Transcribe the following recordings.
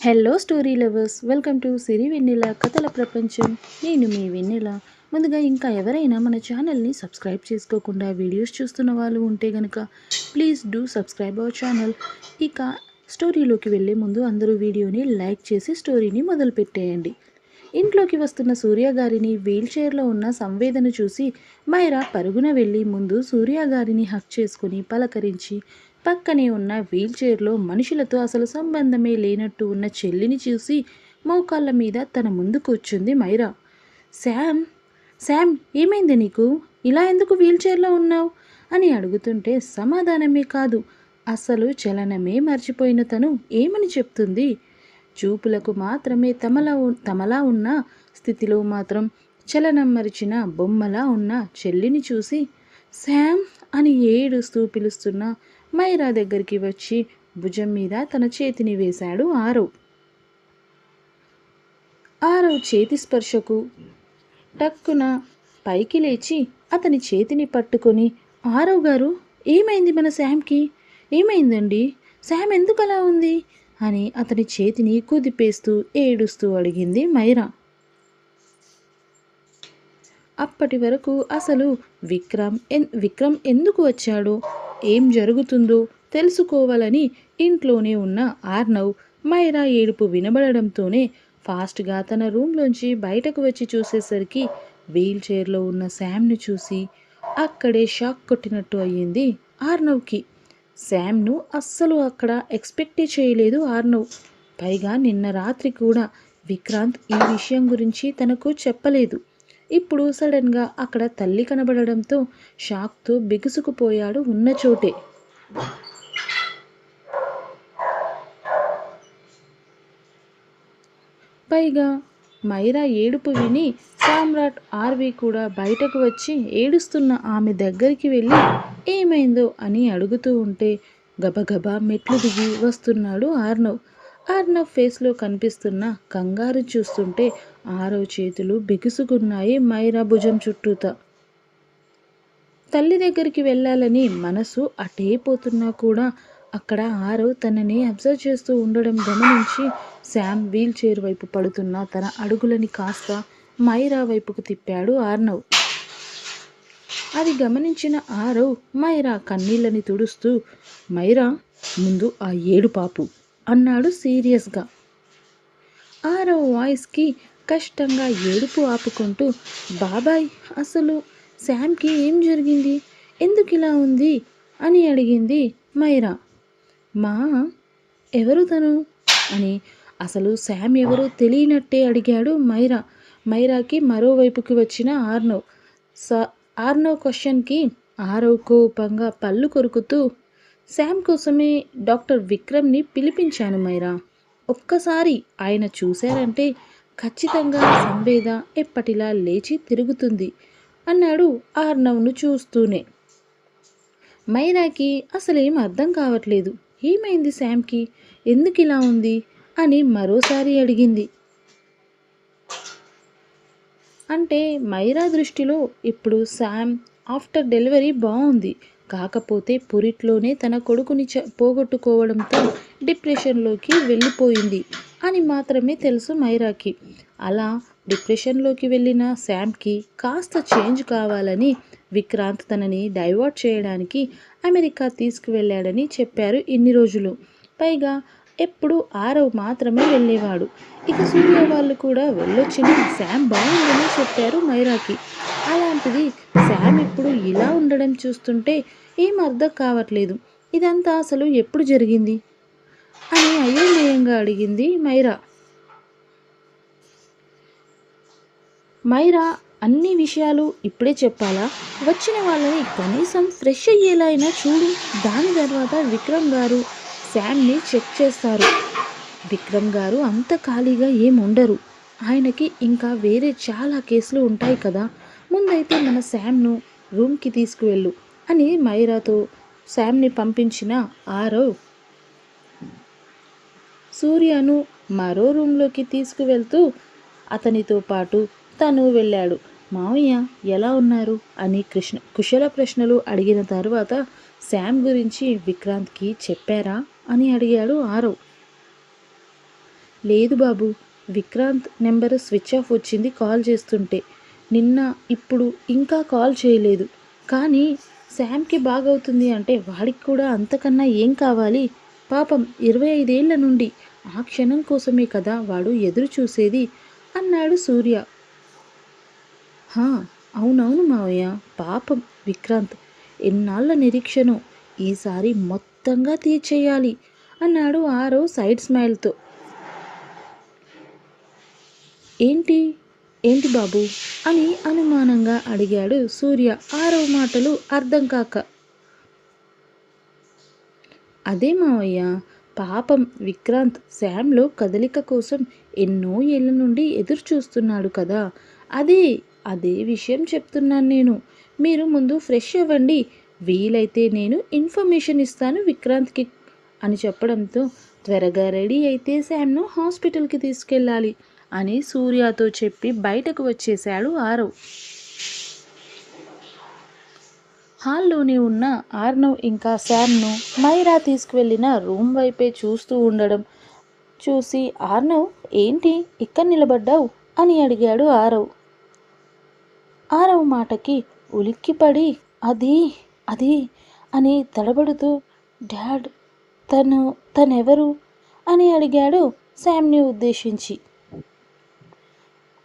Hello story lovers welcome to Siri Vennela కథల ప్రపంచం నేను మీ వెన్నెల ముందుగా ఇంకా ఎవరైనా మన ఛానల్ని సబ్స్క్రైబ్ చేసుకోకుండా వీడియోస్ చూస్తున్న వాళ్ళు ఉంటే కనుక please do subscribe our channel ఇక స్టోరీలోకి వెళ్ళే ముందు అందరూ వీడియోని లైక్ చేసి స్టోరీని మొదలుపెట్టేయండి. ఇంట్లోకి వస్తున్న సూర్య గారిని వీల్ చైర్లో ఉన్న సంవేదన చూసి మైరా పరుగున వెళ్ళి ముందు సూర్య గారిని హక్ చేసుకుని పలకరించి పక్కనే ఉన్న వీల్చైర్లో మనుషులతో అసలు సంబంధమే లేనట్టు ఉన్న చెల్లిని చూసి మోకాళ్ళ మీద తన ముందు కూర్చుంది మైరా. శామ్ శామ్ ఏమైంది నీకు? ఇలా ఎందుకు వీల్చైర్లో ఉన్నావు? అని అడుగుతుంటే సమాధానమే కాదు అసలు చలనమే మర్చిపోయిన తను. ఏమని చెప్తుంది? చూపులకు మాత్రమే తమలా తమలా ఉన్న స్థితిలో మాత్రం చలనం మరిచిన బొమ్మలా ఉన్న చెల్లిని చూసి శామ్ అని ఏడుస్తూ పిలుస్తున్న మైరా దగ్గరికి వచ్చి భుజం మీద తన చేతిని వేశాడు ఆరవ్ ఆరవ్ చేతి స్పర్శకు టక్కున పైకి లేచి అతని చేతిని పట్టుకొని ఆరవ్ గారు ఏమైంది మన శామ్కి? ఏమైందండి? శామ్ ఎందుకు అలా ఉంది? అని అతని చేతిని కుదిపేస్తూ ఏడుస్తూ అడిగింది మైరా. అప్పటి వరకు అసలు విక్రమ్ ఎన్ విక్రమ్ ఎందుకు వచ్చాడో ఏం జరుగుతుందో తెలుసుకోవాలని ఇంట్లోనే ఉన్న ఆర్నవ్ మైరా ఏడుపు వినబడడంతోనే ఫాస్ట్గా తన రూమ్లోంచి బయటకు వచ్చి చూసేసరికి వీల్ చైర్లో ఉన్న శామ్ని చూసి అక్కడే షాక్ కొట్టినట్టు అయ్యింది ఆర్నవ్కి. శామ్ను అస్సలు అక్కడ ఎక్స్పెక్టే చేయలేదు ఆర్నవ్ పైగా నిన్న రాత్రి కూడా విక్రాంత్ ఈ విషయం గురించి తనకు చెప్పలేదు. ఇప్పుడు సడన్గా అక్కడ తల్లి కనబడడంతో షాక్తో బిగుసుకుపోయాడు ఉన్న చోటే. పైగా మైరా ఏడుపు విని సామ్రాట్ ఆర్వి కూడా బయటకు వచ్చి ఏడుస్తున్న ఆమె దగ్గరికి వెళ్ళి ఏమైందో అని అడుగుతూ ఉంటే గబగబా మెట్లు దిగి వస్తున్నాడు ఆర్నవ్. ఆర్నవ్ ఫేస్లో కనిపిస్తున్న కంగారు చూస్తుంటే ఆరవ్ చేతులు బిగుసుకున్నాయి మైరా భుజం చుట్టూతా. తల్లి దగ్గరికి వెళ్ళాలని మనసు అటే పోతున్నా కూడా అక్కడ ఆరవ్ తనని అబ్జర్వ్ చేస్తూ ఉండడం గమనించి శామ్ వీల్ చైర్ వైపు పడుతున్న తన అడుగులని కాస్త మైరా వైపుకు తిప్పాడు ఆర్నవ్. అది గమనించిన ఆరవ్ మైరా కన్నీళ్ళని తుడుస్తూ మైరా ముందు ఆ ఏడు పాపు అన్నాడు సీరియస్గా. ఆరవ్ వాయిస్కి కష్టంగా ఏడుపు ఆపుకుంటూ బాబాయ్ అసలు శామ్కి ఏం జరిగింది? ఎందుకు ఇలా ఉంది? అని అడిగింది మైరా. మా ఎవరు తను? అని అసలు శామ్ ఎవరో తెలియనట్టే అడిగాడు మైరా. మైరాకి మరోవైపుకి వచ్చిన ఆర్నవ్ స ఆర్నవ్ క్వశ్చన్కి ఆరవ్ కోపంగా పళ్ళు కొరుకుతూ శామ్ కోసమే డాక్టర్ విక్రమ్ని పిలిపించాను మైరా. ఒక్కసారి ఆయన చూశారంటే ఖచ్చితంగా సంవేద ఎప్పటిలా లేచి తిరుగుతుంది అన్నాడు ఆర్నవ్ను చూస్తూనే. మైరాకి అసలేం అర్థం కావట్లేదు. ఏమైంది శామ్కి? ఎందుకు ఇలా ఉంది? అని మరోసారి అడిగింది. అంటే మైరా దృష్టిలో ఇప్పుడు శామ్ ఆఫ్టర్ డెలివరీ బాగుంది కాకపోతే పురిట్లోనే తన కొడుకుని చ పోగొట్టుకోవడంతో డిప్రెషన్లోకి వెళ్ళిపోయింది అని మాత్రమే తెలుసు మైరాకి. అలా డిప్రెషన్లోకి వెళ్ళిన శామ్కి కాస్త చేంజ్ కావాలని విక్రాంత్ తనని డైవర్ట్ చేయడానికి అమెరికా తీసుకువెళ్ళాడని చెప్పారు ఇన్ని రోజులు. పైగా ఎప్పుడు ఆరవ్ మాత్రమే వెళ్ళేవాడు. ఇక సూర్య వాళ్ళు కూడా వెళ్ళొచ్చిన శామ్ బాగుందని చెప్పారు మైరాకి. అలాంటిది శామ్ ఇప్పుడు ఇలా ఉండడం చూస్తుంటే ఏం అర్థం కావట్లేదు. ఇదంతా అసలు ఎప్పుడు జరిగింది? అని అయోమయంగా అడిగింది మైరా. మైరా అన్ని విషయాలు ఇప్పుడే చెప్పాలా? వచ్చిన వాళ్ళని కనీసం ఫ్రెష్ అయ్యేలా అయినా చూడు. దాని తర్వాత విక్రమ్ గారు శామ్ని చెక్ చేస్తారు. విక్రమ్ గారు అంత ఖాళీగా ఏం ఉండరు ఆయనకి ఇంకా వేరే చాలా కేసులు ఉంటాయి కదా. ముందైతే మన శామ్ను రూమ్కి తీసుకువెళ్ళు అని మైరాతో శామ్ని పంపించిన ఆరవ్ సూర్యను మరో రూమ్లోకి తీసుకువెళ్తూ అతనితో పాటు తను వెళ్ళాడు. మావయ్య ఎలా ఉన్నారు? అని కృష్ణ కుశల ప్రశ్నలు అడిగిన తర్వాత శామ్ గురించి విక్రాంత్కి చెప్పారా? అని అడిగాడు ఆరవ్. లేదు బాబు విక్రాంత్ నెంబర్ స్విచ్ ఆఫ్ వచ్చింది కాల్ చేస్తుంటే. నిన్న ఇప్పుడు ఇంకా కాల్ చేయలేదు. కానీ శామ్కి బాగవుతుంది అంటే వాడికి కూడా అంతకన్నా ఏం కావాలి? పాపం ఇరవై ఐదేళ్ళ నుండి ఆ క్షణం కోసమే కదా వాడు ఎదురు చూసేది? అన్నాడు సూర్య. హా అవునవును మావయ్య పాపం విక్రాంత్. ఎన్నాళ్ళ నిరీక్షను ఈసారి మొత్తం మొత్తంగా తీర్చేయాలి అన్నాడు ఆరో సైడ్ స్మైల్తో. ఏంటి? ఏంటి బాబు? అని అనుమానంగా అడిగాడు సూర్య ఆరో మాటలు అర్థం కాక. అదే మావయ్య పాపం విక్రాంత్ శామ్లో కదలిక కోసం ఎన్నో ఏళ్ళ నుండి ఎదురు చూస్తున్నాడు కదా. అదే అదే విషయం చెప్తున్నాను నేను. మీరు ముందు ఫ్రెష్ అవ్వండి వీలైతే నేను ఇన్ఫర్మేషన్ ఇస్తాను విక్రాంత్కి అని చెప్పడంతో త్వరగా రెడీ అయితే శామ్ను హాస్పిటల్కి తీసుకెళ్ళాలి అని సూర్యతో చెప్పి బయటకు వచ్చేశాడు ఆరవ్. హాల్లోనే ఉన్న ఆర్నవ్ ఇంకా శామ్ను మైరా తీసుకువెళ్ళిన రూమ్ వైపే చూస్తూ ఉండడం చూసి ఆర్నవ్ ఏంటి? ఇక్కడ నిలబడ్డావు? అని అడిగాడు ఆరవ్. ఆరవ్ మాటకి ఉలిక్కిపడి అది అది అని తడబడుతూ డాడ్ తను తనెవరు? అని అడిగాడు శామ్ని ఉద్దేశించి.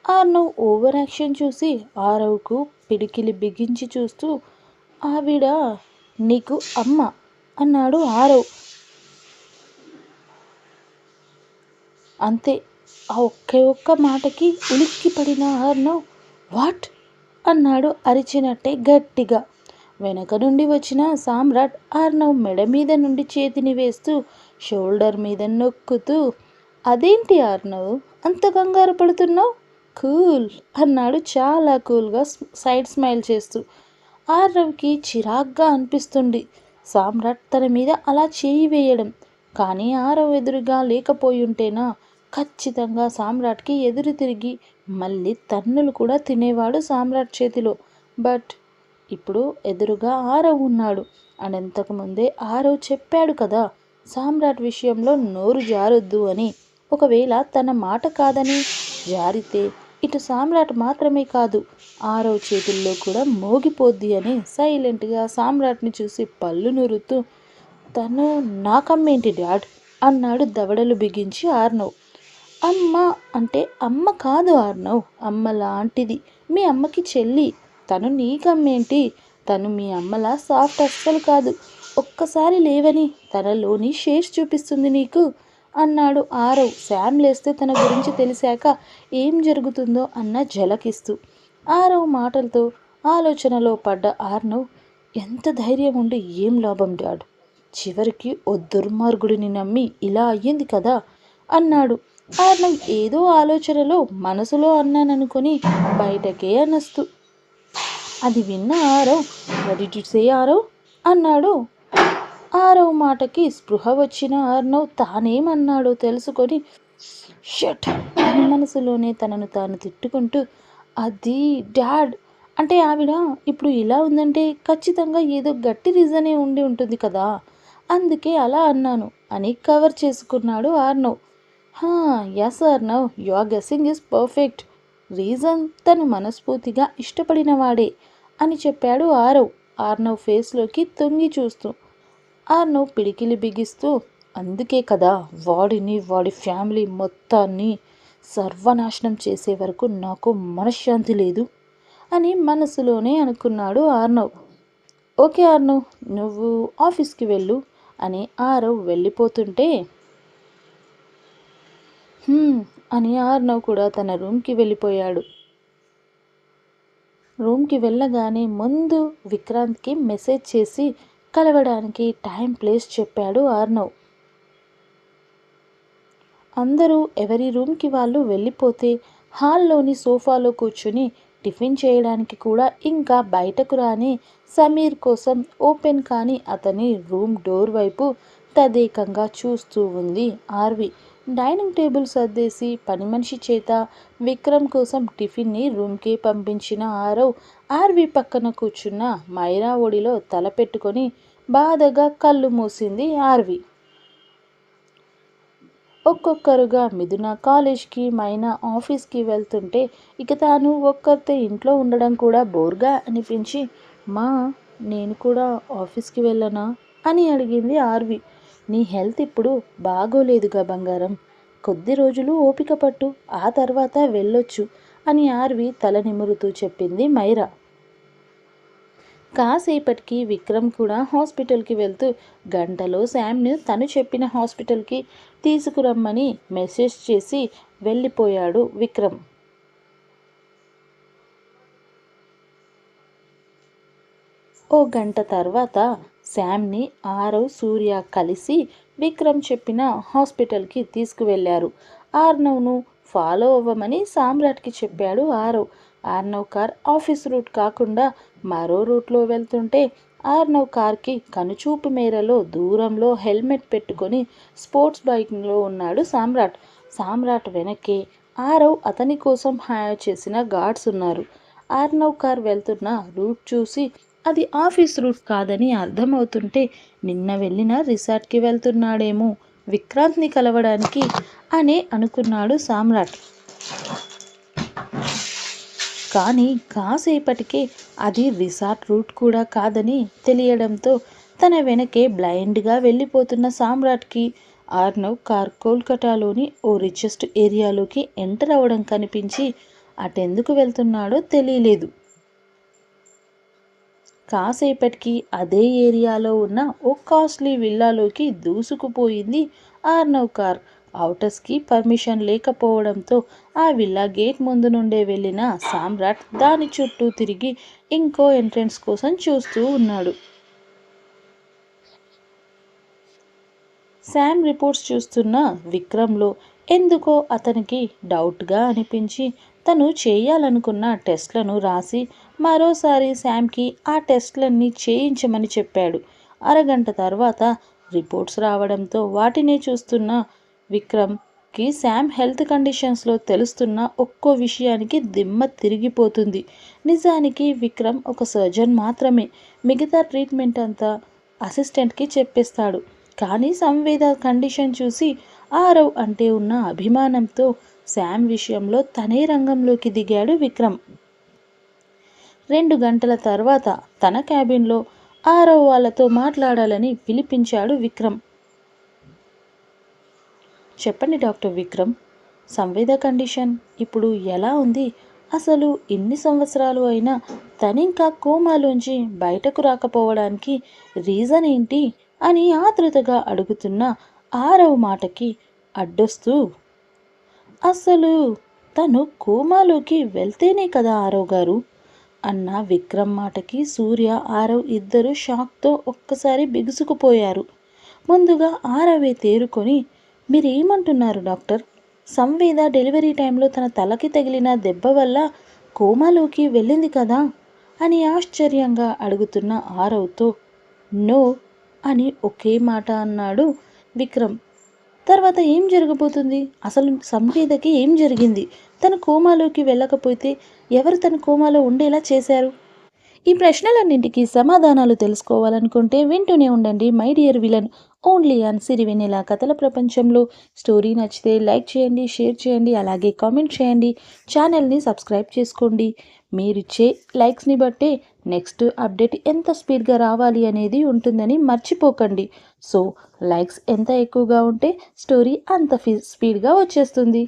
ఆర్నవ్ ఓవర్ యాక్షన్ చూసి ఆరవ్కు పిడికిలి బిగించి చూస్తూ ఆవిడ నీకు అమ్మ అన్నాడు ఆరవ్. అంతే ఆ ఒకే ఒక్క మాటకి ఉలిక్కి పడిన ఆర్నవ్ వాట్? అన్నాడు అరిచినట్టే గట్టిగా. వెనక నుండి వచ్చిన సామ్రాట్ ఆర్నవ్ మెడ మీద నుండి చేతిని వేస్తూ షోల్డర్ మీద నొక్కుతూ అదేంటి ఆర్నవ్ అంత కంగారు పడుతున్నావు? కూల్ అన్నాడు చాలా కూల్గా సైడ్ స్మైల్ చేస్తూ. ఆర్నవ్కి చిరాగ్గా అనిపిస్తుంది. సామ్రాట్ తన మీద అలా చేయి వేయడం. కానీ ఆరవ్ ఎదురుగా లేకపోయి ఉంటేనా ఖచ్చితంగా సామ్రాట్కి ఎదురు తిరిగి మళ్ళీ తన్నులు కూడా తినేవాడు సామ్రాట్ చేతిలో. బట్ ఇప్పుడు ఎదురుగా ఆరవ్ ఉన్నాడు. అండ్ ఇంతకుముందే ఆరవ్ చెప్పాడు కదా సామ్రాట్ విషయంలో నోరు జారొద్దు అని. ఒకవేళ తన మాట కాదని జారితే ఇటు సామ్రాట్ మాత్రమే కాదు ఆరవ్ చేతుల్లో కూడా మోగిపోద్ది అని సైలెంట్గా సామ్రాట్ని చూసి పళ్ళు నూరుతూ తను నాకమ్మేంటి డాడ్? అన్నాడు దవడలు బిగించి ఆర్నవ్. అమ్మ అంటే అమ్మ కాదు ఆర్నవ్ అమ్మ లాంటిది. మీ అమ్మకి చెల్లి. తను నీకమ్మేంటి తను మీ అమ్మలా సాఫ్ట్ అస్సలు కాదు. ఒక్కసారి లేవని తనలోని షేర్స్ చూపిస్తుంది నీకు అన్నాడు ఆరవ్. శామ్ లేస్తే తన గురించి తెలిసాక ఏం జరుగుతుందో అన్న జలకిస్తూ ఆరవ్ మాటలతో ఆలోచనలో పడ్డ ఆర్నవ్ ఎంత ధైర్యం ఉండి ఏం లాభం డాడ్? చివరికి ఓ దుర్మార్గుడిని నమ్మి ఇలా అయ్యింది కదా అన్నాడు. ఆర్నవ్ ఏదో ఆలోచనలో మనసులో అన్నాననుకొని బయటకే అనస్తూ అది విన్న ఆరవ్ వడి సే ఆరవ్ అన్నాడు. ఆరవ్ మాటకి స్పృహ వచ్చిన ఆర్నవ్ తానేమన్నాడో తెలుసుకొని షట్! అని మనసులోనే తనను తాను తిట్టుకుంటూ అది డాడ్! అంటే ఆవిడ ఇప్పుడు ఇలా ఉందంటే ఖచ్చితంగా ఏదో గట్టి రీజనే ఉండి ఉంటుంది కదా! అందుకే అలా అన్నాను అని కవర్ చేసుకున్నాడు ఆర్నవ్ హా yes Arnav your guessing is perfect reason తను మనస్ఫూర్తిగా ఇష్టపడిన వాడే అని చెప్పాడు ఆరవ్. ఆర్నవ్ ఫేస్లోకి తొంగి చూస్తూ ఆర్నవ్ పిడికిలి బిగిస్తూ అందుకే కదా వాడిని వాడి ఫ్యామిలీ మొత్తాన్ని సర్వనాశనం చేసే వరకు నాకు మనశ్శాంతి లేదు అని మనసులోనే అనుకున్నాడు ఆర్నవ్. ఓకే ఆర్నవ్ నువ్వు ఆఫీస్కి వెళ్ళు అని ఆరవ్ వెళ్ళిపోతుంటే అని ఆర్నవ్ కూడా తన రూమ్కి వెళ్ళిపోయాడు. రూమ్కి వెళ్ళగానే ముందు విక్రాంత్కి మెసేజ్ చేసి కలవడానికి టైం ప్లేస్ చెప్పాడు ఆర్నవ్. అందరూ ఎవరి రూమ్కి వాళ్ళు వెళ్ళిపోతే హాల్లోని సోఫాలో కూర్చుని టిఫిన్ చేయడానికి కూడా ఇంకా బయటకు రాని సమీర్ కోసం ఓపెన్ కాని అతని రూమ్ డోర్ వైపు తదేకంగా చూస్తూ ఉంది ఆర్వి. డైనింగ్ టేబుల్ సర్దేసి పని మనిషి చేత విక్రమ్ కోసం టిఫిన్ని రూమ్కి పంపించిన ఆరవ్ ఆర్వి పక్కన కూర్చున్న మైరా ఒడిలో తల పెట్టుకొని బాధగా కళ్ళు మూసింది ఆర్వి. ఒక్కొక్కరుగా మిథున కాలేజ్కి మైనా ఆఫీస్కి వెళ్తుంటే ఇక తాను ఒక్కరితే ఇంట్లో ఉండడం కూడా బోర్గా అనిపించి మా నేను కూడా ఆఫీస్కి వెళ్ళనా? అని అడిగింది ఆర్వి. నీ హెల్త్ ఇప్పుడు బాగోలేదుగా బంగారం. కొద్ది రోజులు ఓపిక పట్టు ఆ తర్వాత వెళ్ళొచ్చు అని ఆర్వి తల నిమురుతూ చెప్పింది మైరా. కాసేపటికి విక్రమ్ కూడా హాస్పిటల్కి వెళ్తూ గంటలో శామ్ను తను చెప్పిన హాస్పిటల్కి తీసుకురమ్మని మెసేజ్ చేసి వెళ్ళిపోయాడు విక్రమ్. ఓ గంట తర్వాత శామ్ని ఆరవ్ సూర్య కలిసి విక్రమ్ చెప్పిన హాస్పిటల్కి తీసుకువెళ్ళారు ఆర్నవ్ను ఫాలో అవ్వమని సామ్రాట్కి చెప్పాడు Aarav Arnav car office route కాకుండా మరో రూట్లో వెళ్తుంటే ఆర్నవ్ కార్కి కనుచూపు మేరలో దూరంలో హెల్మెట్ పెట్టుకొని స్పోర్ట్స్ బైక్లో ఉన్నాడు సామ్రాట్. సామ్రాట్ వెనక్కి ఆరవ్ అతని కోసం హైర్ చేసిన గార్డ్స్ ఉన్నారు. ఆర్నవ్ కార్ వెళ్తున్న రూట్ చూసి అది ఆఫీస్ రూట్ కాదని అర్థమవుతుంటే నిన్న వెళ్ళిన రిసార్ట్కి వెళ్తున్నాడేమో. విక్రాంత్ని కలవడానికి అని అనుకున్నాడు సామ్రాట్. కానీ కాసేపటికే అది రిసార్ట్ రూట్ కూడా కాదని తెలియడంతో తన వెనకే బ్లైండ్గా వెళ్ళిపోతున్న సామ్రాట్కి ఆర్నవ్ కార్ కోల్కతాలోని ఓ రిచెస్ట్ ఏరియాలోకి ఎంటర్ అవ్వడం కనిపించి అటెందుకు వెళ్తున్నాడో తెలియలేదు. కాసేపటికి అదే ఏరియాలో ఉన్న ఓ కాస్ట్లీ విల్లాలోకి దూసుకుపోయింది ఆర్నవ్ కార్. అవుటర్స్కి పర్మిషన్ లేకపోవడంతో ఆ విల్లా గేట్ ముందు నుండే వెళ్ళిన సామ్రాట్ దాని చుట్టూ తిరిగి ఇంకో ఎంట్రెన్స్ కోసం చూస్తూ ఉన్నాడు. శామ్ రిపోర్ట్స్ చూస్తున్న విక్రమ్లో ఎందుకో అతనికి డౌట్గా అనిపించి తను చేయాలనుకున్న టెస్ట్లను రాసి మరోసారి శామ్కి ఆ టెస్ట్లన్నీ చేయించమని చెప్పాడు. అరగంట తర్వాత రిపోర్ట్స్ రావడంతో వాటినే చూస్తున్న విక్రమ్కి శామ్ హెల్త్ కండిషన్స్లో తెలుస్తున్న ఒక్కో విషయానికి దిమ్మ తిరిగిపోతుంది. నిజానికి విక్రమ్ ఒక సర్జన్ మాత్రమే. మిగతా ట్రీట్మెంట్ అంతా అసిస్టెంట్కి చెప్పేస్తాడు. కానీ సంవేద కండిషన్ చూసి ఆరవ్ అంటే ఉన్న అభిమానంతో శామ్ విషయంలో తనే రంగంలోకి దిగాడు విక్రమ్. రెండు గంటల తర్వాత తన క్యాబిన్లో ఆరో వాళ్ళతో మాట్లాడాలని పిలిపించాడు విక్రమ్. చెప్పండి డాక్టర్ విక్రమ్ సంవేద కండిషన్ ఇప్పుడు ఎలా ఉంది? అసలు ఇన్ని సంవత్సరాలు అయినా తనింకా కోమాలోంచి బయటకు రాకపోవడానికి రీజన్ ఏంటి? అని ఆతృతగా అడుగుతున్న ఆరవ మాటకి అడ్డొస్తూ అసలు తను కోమాలోకి వెళ్తేనే కదా ఆరవ్ గారు? అన్న విక్రమ్ మాటకి సూర్య ఆరవ్ ఇద్దరు షాక్తో ఒక్కసారి బిగుసుకుపోయారు. ముందుగా ఆరవే తేరుకొని మీరేమంటున్నారు డాక్టర్? సంవేద డెలివరీ టైంలో తన తలకి తగిలిన దెబ్బ వల్ల కోమాలోకి వెళ్ళింది కదా? అని ఆశ్చర్యంగా అడుగుతున్న ఆరవ్తో నో అని ఒకే మాట అన్నాడు విక్రమ్. తర్వాత ఏం జరగబోతుంది? అసలు సంవేదకి ఏం జరిగింది? తన కోమాలోకి వెళ్ళకపోతే ఎవరు తన కోమాలో ఉండేలా చేశారు? ఈ ప్రశ్నలన్నింటికీ సమాధానాలు తెలుసుకోవాలనుకుంటే వింటూనే ఉండండి my dear villain. Only on Sirivennela కథల ప్రపంచంలో. స్టోరీ నచ్చితే లైక్ చేయండి షేర్ చేయండి అలాగే కామెంట్ చేయండి. ఛానల్ని సబ్స్క్రైబ్ చేసుకోండి. మీరిచ్చే లైక్స్ని బట్టే నెక్స్ట్ అప్డేట్ ఎంత స్పీడ్గా రావాలి అనేది ఉంటుందని మర్చిపోకండి. సో లైక్స్ ఎంత ఎక్కువగా ఉంటే స్టోరీ అంత స్పీడ్గా వచ్చేస్తుంది.